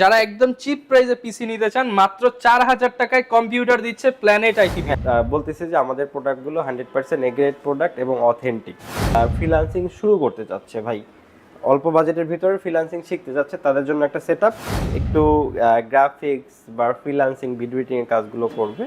যারা একদম চিপ প্রাইসে পিসি নিতে চান, মাত্র চার হাজার টাকায় কম্পিউটার দিচ্ছে প্ল্যানেট আইটি বলতেছে যে আমাদের প্রোডাক্টগুলো hundred percent A grade product এবং অথেন্টিক আর ফ্রিলান্সিং শুরু করতে চাচ্ছে ভাই। অল্প বাজেটের ভিতরে ফ্রিলান্সিং শিখতে যাচ্ছে তাদের জন্য একটা সেট একটু গ্রাফিক্স বা ফ্রিলান্সিং ভিডিও এর কাজগুলো করবে।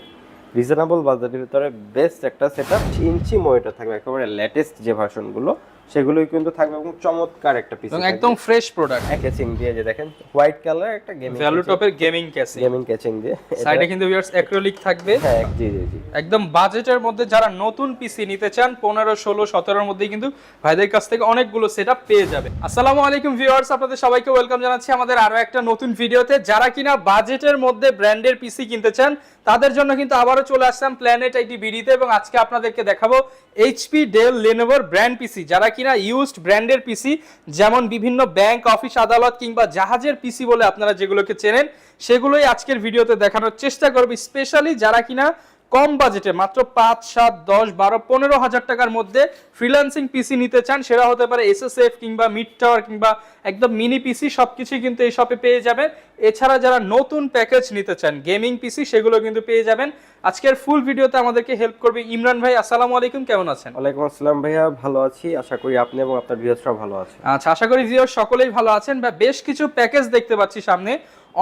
রিজনেবল বাজেটের ভিতরে বেস্ট একটা সেট আপ ইঞ্চি মনিটর থাকবে, একেবারে লেটেস্ট যে ভার্সনগুলো সেগুলোই কিন্তু থাকবে এবং চমৎকার একটা পিসি একদম ফ্রেশ প্রোডাক্ট ক্যাচিং দিয়ে যে দেখেন হোয়াইট কালার একটা গেমিং ভ্যালু টপের গেমিং ক্যাসে গেমিং ক্যাচিং দিয়ে। সাইডে কিন্তু ভিউয়ার্স অ্যাক্রিলিক থাকবে। হ্যাঁ জি জি জি। একদম বাজেটের মধ্যে যারা নতুন পিসি নিতে চান পনেরো ষোলো সতেরোর মধ্যেই কিন্তু ভাইদের কাছ থেকে অনেকগুলো সেট পেয়ে যাবে। আসসালামু আলাইকুম ভিউয়ার্স আপনাদের সবাইকে ওয়েলকাম জানাচ্ছি আমাদের আরও একটা নতুন ভিডিওতে যারা কিনা বাজেটের মধ্যে ব্র্যান্ডের পিসি কিনতে চান তাদের জন্য কিন্তু আবারও চলে আসলাম প্ল্যানেট আইটি বিডিতে এবং আজকে আপনাদেরকে দেখাবো এইচপি ডেল লেনোভোর ব্র্যান্ড পিসি যারা কিনা ইউজড ব্র্যান্ডের পিসি যেমন বিভিন্ন ব্যাংক অফিস আদালত কিংবা জাহাজের পিসি বলে আপনারা যেগুলোকে চেনেন, সেগুলোই আজকের ভিডিওতে দেখানোর চেষ্টা করব স্পেশালি যারা কিনা কম বাজেটে মাত্র পাঁচ সাত দশ বারো পনেরো হাজার টাকার মধ্যে ফ্রিল্যান্সিং পিসি নিতে চান সেটা হতে পারে এসএসএফ কিংবা মিড টাওয়ার কিংবা একদম মিনি পিসি সব কিছুই কিন্তু এই শপে পেয়ে যাবেন। এছাড়া যারা নতুন প্যাকেজ নিতে চান গেমিং পিসি সেগুলো কিন্তু পেয়ে যাবেন। আজকের ফুল ভিডিওতে আমাদেরকে হেল্প করবে ইমরান ভাই। আসসালামু আলাইকুম কেমন আছেন? ওয়ালাইকুম আসসালাম ভাইয়া ভালো আছি। আশা করি আপনি এবং আপনার ভিউয়ার্সরাও ভালো আছে আচ্ছা আশা করি ভিউয়ার সকলেই ভালো আছেন। বা বেশ কিছু প্যাকেজ দেখতে পাচ্ছি সামনে।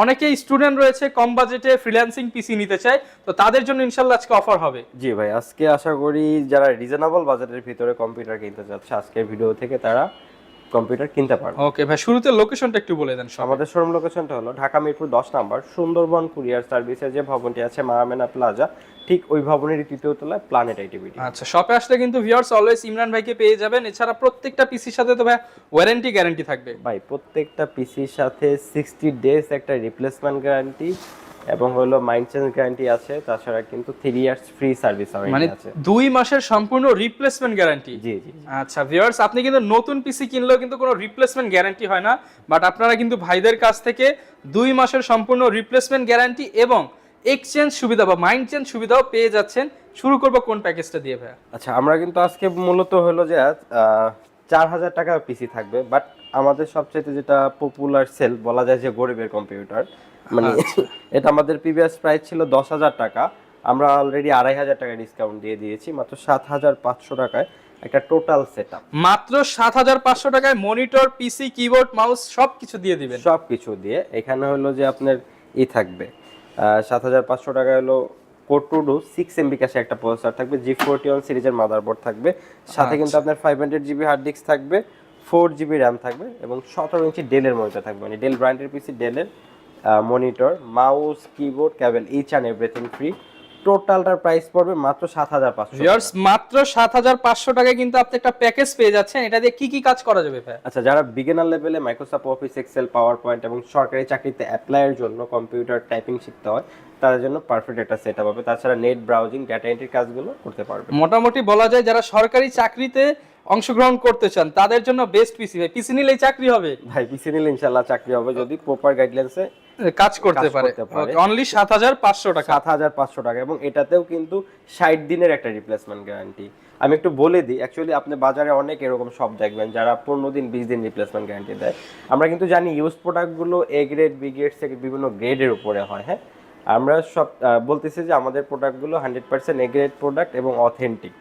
অনেকেই স্টুডেন্ট রয়েছে, কম বাজেটে ফ্রিল্যান্সিং পিসি নিতে চায়, তো তাদের জন্য ইনশাল্লাহ আজকে অফার হবে। জি ভাই, আজকে আশা করি যারা রিজনেবল বাজেটের ভিতরে কম্পিউটার কিনতে চাচ্ছে, আজকের ভিডিও থেকে তারা কম্পিউটার কিনতে পারবে। ওকে ভাই শুরুতে লোকেশনটা একটু বলে দেন আমাদের শোরুম লোকেশনটা হলো ঢাকা মিরপুর দশ নাম্বার সুন্দরবন কুরিয়ার সার্ভিসের যে ভবনটি আছে মারামেনা প্লাজা ঠিক ওই ভবনের তৃতীয় তলায় প্ল্যানেট আইটিভিটি আচ্ছা শপে আসলে কিন্তু ভিউয়ার্স অলওয়েজ ইমরান ভাইকে পেয়ে যাবেন। এছাড়া প্রত্যেকটা পিসির সাথে তো ভাই ওয়ারেন্টি গ্যারান্টি থাকবে। ভাই প্রত্যেকটা পিসির সাথে সিক্সটি ডেজ একটা রিপ্লেসমেন্ট গ্যারান্টি এবং হলো মাইন্ড চেঞ্জ গ্যারান্টি আছে তাছাড়া কিন্তু থ্রি ইয়ার্স ফ্রি সার্ভিস মানে আছে। দুই মাসের সম্পূর্ণ রিপ্লেসমেন্ট গ্যারান্টি জি জি। আচ্ছা ভিউয়ার্স আপনি কিন্তু নতুন পিসি কিনলেও কিন্তু কোনো রিপ্লেসমেন্ট গ্যারান্টি হয় না বাট আপনারা কিন্তু ভাইদের কাছ থেকে দুই মাসের সম্পূর্ণ রিপ্লেসমেন্ট গ্যারান্টি এবং এক্সচেঞ্জ সুবিধা বা মাইন্ড চেঞ্জ সুবিধাও পেয়ে যাচ্ছেন। শুরু করব কোন প্যাকেজটা দিয়ে ভাইয়া? আচ্ছা আমরা কিন্তু আজকে মূলত হলো যে চার হাজার টাকা পিসি থাকবে বাট আমাদের সবচেয়ে যেটা পপুলার সেল বলা যায় যে গরিবের কম্পিউটার মানে এটা আমাদের প্রিভিয়াস প্রাইস ছিল দশ হাজার টাকা। আমরা অলরেডি আড়াই হাজার টাকা ডিসকাউন্ট দিয়ে দিয়েছি মাত্র সাত হাজার পাঁচশো টাকায় একটা টোটাল সেট আপ মাত্র সাত হাজার পাঁচশো টাকায় মনিটর পিসি কিবোর্ড মাউস সব কিছু দিয়ে দিবেন? সব কিছু দিয়ে। এখানে হলো যে আপনার ই থাকবে। সাত হাজার পাঁচশো টাকা হলো core two duo six MB cache একটা প্রসেসর থাকবে জি ফোরটি ওয়ান সিরিজের মাদারবোর্ড থাকবে। সাথে কিন্তু আপনার five hundred GB hard disk থাকবে ফোর জিবি র্যাম থাকবে এবং সতেরো ইঞ্চি ডেলের মনিটর থাকবে। মানে ডেল ব্র্যান্ডের পিসি ডেলের monitor mouse keyboard cable each and everything free টোটালটার price পড়বে মাত্র সাত হাজার পাঁচশো মাত্র সাত হাজার পাঁচশো টাকায় কিন্তু আপনি একটা প্যাকেজ পেয়ে যাচ্ছেন। এটা দিয়ে কি কি কাজ করা যাবে ভাই? আচ্ছা যারা বিগিনার লেভেলে Microsoft Office Excel PowerPoint এবং সরকারি চাকরিতে অ্যাপ্লাইয়ের জন্য কম্পিউটার টাইপিং শিখতে হয় তাদের জন্য পারফেক্ট একটা সেট আপ হবে। তাছাড়া নেট ব্রাউজিং ডাটা এন্ট্রির কাজগুলো করতে পারবে। মোটামুটি বলা যায় যারা সরকারি চাকরিতে অংশগ্রহণ করতে চান তাদের জন্য বেস্ট পিসি ভাই পিসি নিলেই চাকরি হবে। ভাই পিসি নিলে ইনশাল্লাহ চাকরি হবে যদি প্রপার গাইডলাইন্সে কাজ করতে পারে। অনলি সাত হাজার পাঁচশো টাকা। সাত হাজার পাঁচশো টাকা এবং এটাতেও কিন্তু ষাট দিনের একটা রিপ্লেসমেন্ট গ্যারান্টি আমি একটু বলে দিই অ্যাকচুয়ালি আপনি বাজারে অনেক এরকম সব দেখবেন যারা পনেরো দিন বিশ দিন রিপ্লেসমেন্ট গ্যারান্টি দেয়। আমরা কিন্তু জানি ইউজ প্রোডাক্টগুলো এ গ্রেড বি গ্রেড থেকে বিভিন্ন গ্রেডের উপরে হয় হ্যাঁ? আমরা সব বলতেছি যে আমাদের প্রোডাক্টগুলো hundred percent A grade product এবং অথেন্টিক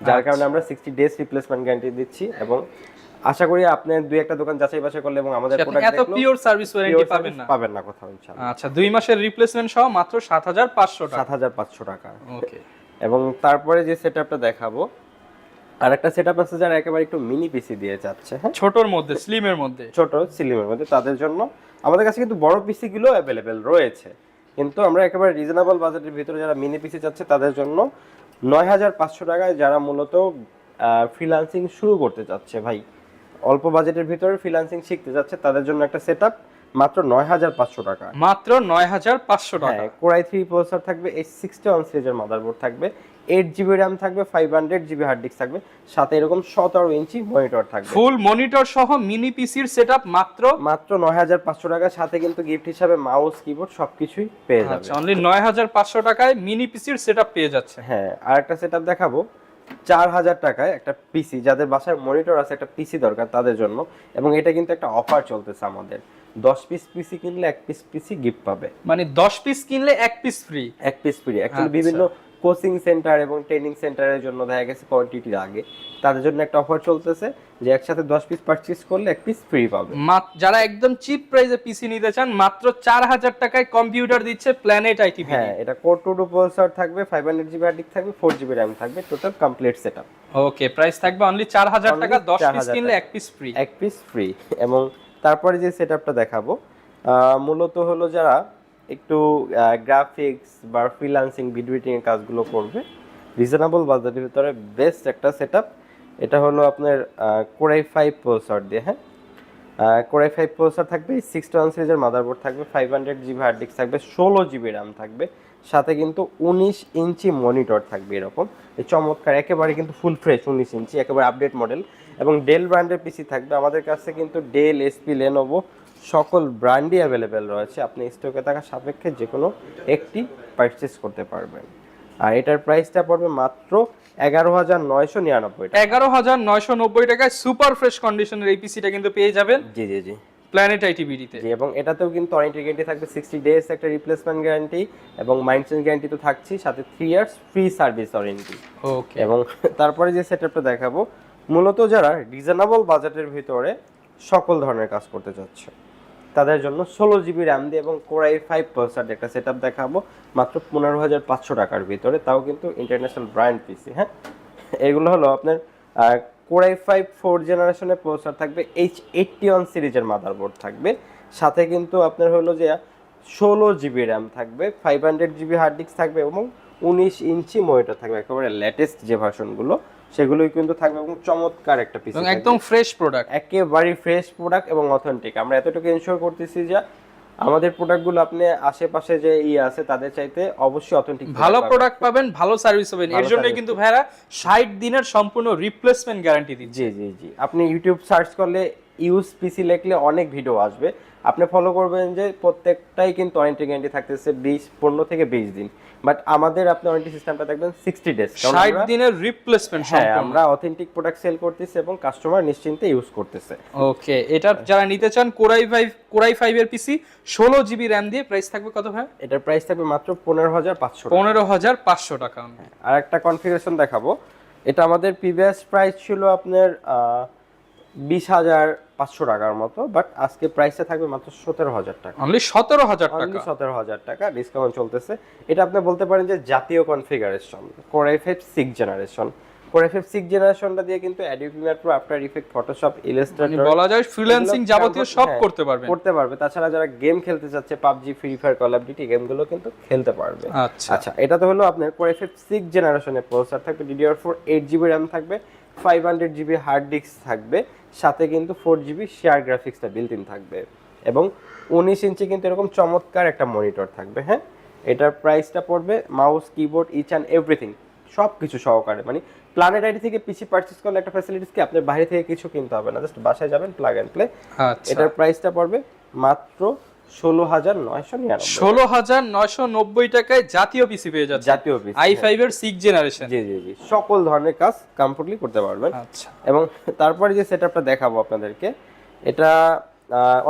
যার কারণে আমরা সিক্সটি ডেজ রিপ্লেসমেন্ট গ্যারান্টি দিচ্ছি এবং আশা করি আপনি দুই একটা দোকান যাচাই বাছাই করলে এবং আমাদের আপনি প্রোডাক্ট এত পিওর সার্ভিস ওয়ারেন্টি পাবেন না? পাবেন না কোথাও ইনশাআল্লাহ। আচ্ছা দুই মাসের রিপ্লেসমেন্ট সহ মাত্র সাত হাজার পাঁচশো টাকা। সাত হাজার পাঁচশো টাকা। ওকে এবং তারপরে যে সেটআপটা দেখাবো আর একটা সেটআপ আছে যারা একেবারে একটু মিনি পিসি দিয়ে যাচ্ছে হ্যাঁ? ছোটর মধ্যে স্লিমের মধ্যে। ছোট স্লিমের মধ্যে তাদের জন্য। আমাদের কাছে কিন্তু বড় পিসি গুলো অ্যাভেলেবেল রয়েছে। কিন্তু আমরা একেবারে রিজনেবল বাজেটের ভিতরে যারা মিনি পিসি চাচ্ছে তাদের জন্য নয় হাজার পাঁচশো টাকায় যারা মূলত ফ্রিলান্সিং শুরু করতে চাচ্ছে ভাই। অল্প বাজেটের ভিতরে ফ্রিলান্সিং শিখতে যাচ্ছে তাদের জন্য একটা সেট মাত্র নয় হাজার পাঁচশো টাকা। মাত্র নয় হাজার পাঁচশো টাকা। কোরাই থ্রি প্রসেসর থাকবে এইচ সিক্সটি ওয়ান সিরিজের মাদারবোর্ড থাকবে। এইট জিবি র্যাম থাকবে five hundred GB hard disk থাকবে সাথে এরকম সতেরো ইঞ্চি মনিটর থাকবে। ফুল মনিটর সহ মিনি পিসির সেটআপ মাত্র? মাত্র নয় হাজার পাঁচশো টাকার সাথে কিন্তু গিফট হিসাবে মাউস কিবোর্ড সবকিছুই পেয়ে যাবে আচ্ছা অনলি নয় হাজার পাঁচশো টাকায় মিনি পিসির সেটআপ পেয়ে যাচ্ছে। হ্যাঁ আর একটা সেটআপ দেখাবো। চার হাজার টাকায় একটা পিসি যাদের বাসায় মনিটর আছে একটা পিসি দরকার তাদের জন্য এবং এটা কিন্তু একটা অফার চলতেছে আমাদের। দশ পিস পিসি কিনলে এক পিস পিসি গিফট পাবে। মানে দশ পিস কিনলে এক পিস ফ্রি এক পিস ফ্রি অ্যাকচুয়ালি আচ্ছা। বিভিন্ন কোচিং সেন্টার এবং ট্রেনিং সেন্টারের জন্য দেখা গেছে কোয়ান্টিটি লাগে তাদের জন্য একটা অফার চলতেছে যে একসাথে দশ পিস পারচেজ করলে এক পিস ফ্রি পাবে। যারা একদম চিপ প্রাইসে পিসি নিতে চান মাত্র চার হাজার টাকায় কম্পিউটার দিচ্ছে প্ল্যানেট আইটি হ্যাঁ এটা কোর টু টু প্রসেসর থাকবে ফাইভ হান্ড্রেড জিবি হার্ড থাকবে ফোর জিবি র্যাম থাকবে total complete set up okay price থাকবে অনলি চার হাজার টাকা দশ পিস কিনলে এক পিস ফ্রি এক পিস ফ্রি এবং তারপরে যে সেট আপটা দেখাবো মূলত হলো যারা একটু গ্রাফিক্স বা ফ্রিলান্সিং ভিডিও এর কাজগুলো করবে। রিজনেবল বাজেটের ভিতরে বেস্ট একটা সেট এটা হলো আপনার কোরাই ফাইভ প্রসেসর দিয়ে হ্যাঁ? কোরাই ফাইভ প্রসেসর থাকবে সিক্স ওয়ান সিরিজের মাদারবোর্ড থাকবে five hundred GB hard disk থাকবে, ষোলো জিবি র্যাম থাকবে, সাথে কিন্তু উনিশ ইঞ্চি মনিটর থাকবে এরকম। এই চমৎকার, একেবারে কিন্তু ফুল ফ্রেশ উনিশ ইঞ্চি, একেবারে আপডেট মডেল এবং ডেল ব্র্যান্ডের পিসি থাকবে। আমাদের কাছে কিন্তু ডেল এসপি লেনোভো সকল ব্র্যান্ডই অ্যাভেলেবেল রয়েছে। আপনি স্টকে থাকা সাপেক্ষে যে কোনো একটি পারচেস করতে পারবেন। আর এটার প্রাইসটা পড়বে মাত্র এগারো হাজার নয়শো নিরানব্বই এগারো হাজার নয়শো নব্বই টাকায় সুপার ফ্রেশ কন্ডিশনের এই পিসিটা কিন্তু পেয়ে যাবেন জি জি জি। প্ল্যানেট আইটি বিডিতে জি এবং এটাতেও কিন্তু ওয়ারেন্টি গ্যারান্টি থাকবে। সিক্সটি ডেজ একটা রিপ্লেসমেন্ট গ্যারান্টি এবং মাইন্ড চেঞ্জ গ্যারান্টি তো থাকছেই সাথে three years free service warranty okay এবং তারপরে যে সেটআপটা দেখাবো মূলত যারা রিজনেবল বাজেটের ভিতরে সকল ধরনের কাজ করতে চাচ্ছে। তাদের জন্য ষোলো জিবি র্যাম দিয়ে এবং কোরাই ফাইভ পার্সেন্ট একটা সেট আপ দেখাবো। মাত্র পনেরো হাজার পাঁচশো টাকার ভিতরে, তাও কিন্তু ইন্টারন্যাশনাল ব্র্যান্ড পিসি হ্যাঁ? এগুলো হলো আপনার কোরাই ফাইভ ফোর জেনারেশনের প্রসেসর থাকবে, এইচ এইটটি ওয়ান সিরিজের মাদারবোর্ড থাকবে। সাথে কিন্তু আপনার হলো যে ষোলো জিবি র্যাম থাকবে, five hundred GB hard disk থাকবে এবং উনিশ ইঞ্চি মনিটর থাকবে, একেবারে লেটেস্ট যে ভার্সনগুলো সেগুলোই কিন্তু থাকবে এবং চমৎকার একটা পিসি একদম ফ্রেশ প্রোডাক্ট একেবারে ফ্রেশ প্রোডাক্ট এবং অথেন্টিক আমরা এতটুকু এনশিওর করতেছি যে আমাদের প্রোডাক্টগুলো আপনি আশেপাশে যে ই আছে তাদের চাইতে অবশ্যই অথেন্টিক ভালো প্রোডাক্ট পাবেন ভালো সার্ভিস পাবেন। এর জন্যই কিন্তু ভাইরা ষাট দিনের সম্পূর্ণ রিপ্লেসমেন্ট গ্যারান্টি দিচ্ছে। জি জি জি। আপনি ইউটিউব সার্চ করলে ইউজ পিসি লিখলে অনেক ভিডিও আসবে। আপনি ফলো করবেন যে প্রত্যেকটাই কিন্তু ওয়ারেন্টি গ্যারান্টি থাকতেছে বিশ পনেরো থেকে বিশ দিন। বাট আমাদের আপনি ওয়ারেন্টি সিস্টেমটা দেখবেন সিক্সটি ডেজ ষাট দিনের রিপ্লেসমেন্ট হ্যাঁ আমরা অথেন্টিক প্রোডাক্ট সেল করতেছি এবং কাস্টমার নিশ্চিন্তে ইউজ করতেছে। ওকে এটা যারা নিতে চান কোরাই ফাইভ কোরাই ফাইভ এর পিসি ষোলো জিবি র্যাম দিয়ে প্রাইস থাকবে কত ভাই? এটার প্রাইস থাকবে মাত্র পনেরো হাজার পাঁচশো পনেরো হাজার পাঁচশো টাকা। আর একটা কনফিগারেশন দেখাবো। এটা আমাদের প্রিভিয়াস প্রাইস ছিল আপনার বিশ হাজার পাঁচশো টাকার মতো বাট আজকে প্রাইসটা থাকবে মাত্র সতেরো হাজার টাকা। অনলি সতেরো হাজার টাকা? সতেরো হাজার টাকা ডিসকাউন্ট চলতেছে। এটা আপনি বলতে পারেন যে জাতীয় configuration core i five six generation core i five six জেনারেশনটা দিয়ে কিন্তু Adobe Premiere Pro after effect Photoshop Illustrator বলা যায় ফ্রিল্যান্সিং যাবতীয় সব হ্যাঁ, করতে পারবেন। করতে পারবে। তাছাড়া যারা গেম খেলতে চাচ্ছে PUBG Free Fire Call of Duty গেমগুলো কিন্তু খেলতে পারবে। আচ্ছা। আচ্ছা এটা তো হলো আপনার এফ সিক্স জেনারেশনের প্রসেসর থাকবে DDR four eight GB RAM থাকবে five hundred GB hard disk থাকবে সাথে কিন্তু ফোর জিবি শেয়ার গ্রাফিক্সটা বিল্ট ইন থাকবে এবং উনিশ ইঞ্চি কিন্তু এরকম চমৎকার একটা মনিটর থাকবে হ্যাঁ? এটার প্রাইসটা পড়বে mouse keyboard each and everything সব কিছু সহকারে। মানে প্ল্যানেট আইডি থেকে পিসি পারচেস করলে একটা ফ্যাসিলিটিস কি? আপনার বাইরে থেকে কিছু কিনতে হবে না। জাস্ট বাসায় যাবেন প্লাগ অ্যান্ড প্লে আচ্ছা। এটার প্রাইসটা পড়বে মাত্র ষোলো হাজার নয়শো নিরানব্বই। ষোলো হাজার নয়শো নব্বই টাকায় জাতীয় পিসি পেয়ে যাচ্ছে জাতীয় পিসি আই ফাইভ এর সিক্স জেনারেশন জি জি জি। সকল ধরনের কাজ কমপ্লিটলি করতে পারবেন। আচ্ছা। এবং তারপরে যে সেটআপটা দেখাবো আপনাদেরকে এটা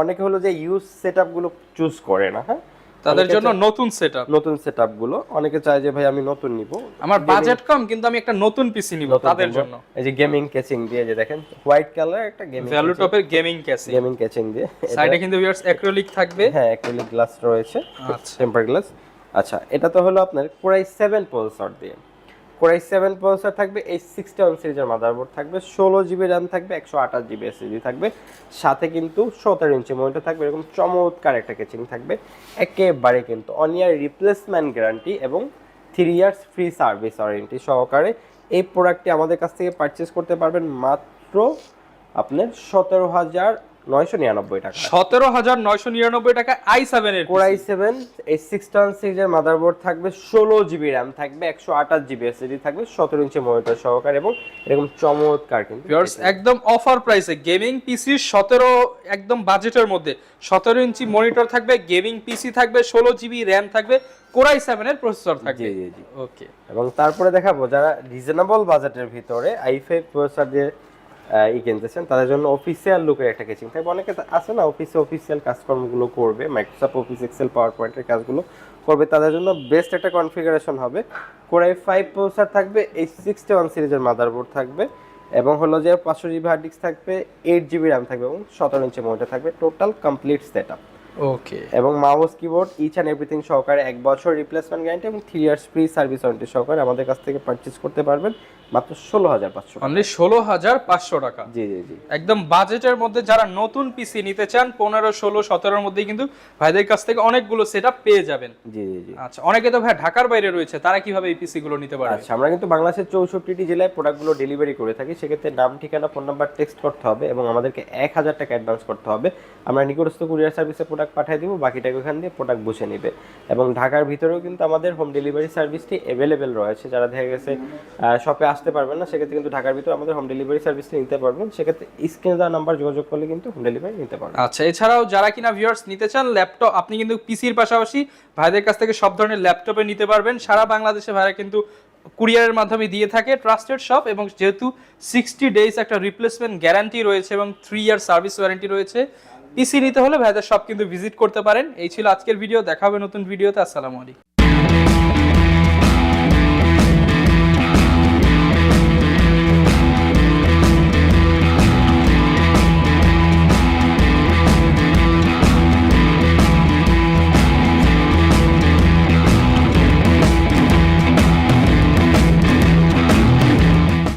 অনেকে হলো যে ইউজ সেটআপগুলো চুজ করে না হ্যাঁ? তাদের জন্য নতুন সেটআপ নতুন সেটআপগুলো অনেকে চায় যে ভাই আমি নতুন নিব। আমার বাজেট কম কিন্তু আমি একটা নতুন পিসি নিব তাদের জন্য। এই যে গেমিং কেসিং দিয়ে যে দেখেন হোয়াইট কালার একটা গেমিং ভ্যালু টপের গেমিং কেসিং গেমিং কেসিং দিয়ে। সাইডে কিন্তু ভিউয়ার্স অ্যাক্রিলিক থাকবে। হ্যাঁ অ্যাক্রিলিক গ্লাস রয়েছে। আচ্ছা। টেম্পার গ্লাস আচ্ছা এটা তো হলো আপনার পুরাই সেভেন পলসর দিয়ে। কোরাই সেভেন প্রসেসর থাকবে, এই সিক্সটি ওয়ান সিরিজের মাদারবোর্ড থাকবে, ষোলো জিবি র্যাম থাকবে, একশো আঠাশ জিবি এসএসডি থাকবে, সাথে কিন্তু সতেরো ইঞ্চি মনিটর থাকবে, এরকম চমৎকার একটা কেচিং থাকবে, একেবারে কিন্তু অন ইয়ার রিপ্লেসমেন্ট গ্যারান্টি এবং three years free service warranty সহকারে এই প্রোডাক্টটি আমাদের কাছ থেকে পারচেস করতে পারবেন মাত্র আপনার সতেরো হাজার নয়শো নিরানব্বই টাকা। সতেরো হাজার নয়শো নিরানব্বই টাকা আই সেভেন এর কোরাই সেভেন এই সিক্স টান সিরিজের মাদারবোর্ড থাকবে ষোলো জিবি র্যাম থাকবে একশো আঠাশ জিবি এসএসডি থাকবে সতেরো ইঞ্চি মনিটর সহকারে এবং এরকম চমৎকার কিন্তু একদম অফার প্রাইসে গেমিং পিসি সতেরো একদম বাজেটের মধ্যে। সতেরো ইঞ্চি মনিটর থাকবে গেমিং পিসি থাকবে ষোলো জিবি র্যাম থাকবে কোরাই সেভেন এর প্রসেসর থাকবে। জি জি ওকে এবং তারপরে দেখাবো যারা রিজনেবল বাজেটের ভিতরে আই ফাইভ প্রসেসর দিয়ে ই কিনতেছেন তাদের জন্য অফিসিয়াল লুকের একটা কেচিং থাকবে অনেকে আছে না অফিসে অফিসিয়াল কাজকর্মগুলো করবে মাইক্রোসফট অফিস এক্সেল পাওয়ার পয়েন্টের কাজগুলো করবে তাদের জন্য বেস্ট একটা কনফিগারেশন হবে। কোরাই ফাইভ প্রসেসর থাকবে এই সিক্সটি ওয়ান সিরিজের মাদারবোর্ড থাকবে এবং হলো যে পাঁচশো জিবি হার্ড ডিস্ক থাকবে এইট জিবি র্যাম থাকবে এবং সতেরো ইঞ্চি মনিটর থাকবে total complete set up okay এবং mouse keyboard each and everything সহকারে এক বছর রিপ্লেসমেন্ট গ্যারান্টি এবং three years free service warranty সহকারে আমাদের কাছ থেকে পারচেস করতে পারবেন। মাত্র ষোলো হাজার পাঁচশো অনলি ষোলো হাজার পাঁচশো টাকা। জি জি জি। একদম বাজেটের মধ্যে যারা নতুন পিসি নিতে চান পনেরো ষোলো সতেরোর মধ্যেই কিন্তু ভাইদের কাছ থেকে অনেকগুলো সেট পেয়ে যাবেন। জি জি জি। আচ্ছা অনেকে তো ভাই ঢাকার বাইরে রয়েছে তারা কীভাবে এই পিসি গুলো নিতে পারবে? আচ্ছা আমরা কিন্তু বাংলাদেশের চৌষট্টিটি জেলায় প্রোডাক্টগুলো ডেলিভারি করে থাকি। সেক্ষেত্রে নাম ঠিকানা ফোন নাম্বার টেক্সট করতে হবে এবং আমাদেরকে এক হাজার টাকা অ্যাডভান্স করতে হবে। আমরা নিকটস্থ কুরিয়ার সার্ভিসে প্রোডাক্ট পাঠিয়ে দিব বাকিটাকে ওখান দিয়ে প্রোডাক্ট বুঝে নেবে। এবং ঢাকার ভিতরেও কিন্তু আমাদের হোম ডেলিভারি সার্ভিসটি অ্যাভেলেবেল রয়েছে। যারা দেখা গেছে শপে আসতে পারবেন না, সেক্ষেত্রে কিন্তু ঢাকার ভিতরে আমাদের হোম ডেলিভারি সার্ভিস নিতে পারবেন। সেক্ষেত্রে স্ক্রিনে দেওয়া নাম্বার যোগাযোগ করলে কিন্তু হোম ডেলিভারি নিতে পারবেন। আচ্ছা এছাড়াও যারা কিনা ভিউয়ার্স নিতে চান ল্যাপটপ আপনি কিন্তু পিসির পাশাপাশি ভাইদের কাছ থেকে সব ধরনের ল্যাপটপে নিতে পারবেন। সারা বাংলাদেশে ভাইরা কিন্তু কুরিয়ারের মাধ্যমে দিয়ে থাকে ট্রাস্টেড শপ এবং যেহেতু সিক্সটি ডেজ একটা রিপ্লেসমেন্ট গ্যারান্টি রয়েছে এবং থ্রি ইয়ার সার্ভিস ওয়ারেন্টি রয়েছে পিসি নিতে হলে ভাইদের শপ কিন্তু ভিজিট করতে পারেন। এই ছিল আজকের ভিডিও দেখা হবে নতুন ভিডিওতে আসসালামু আলাইকুম।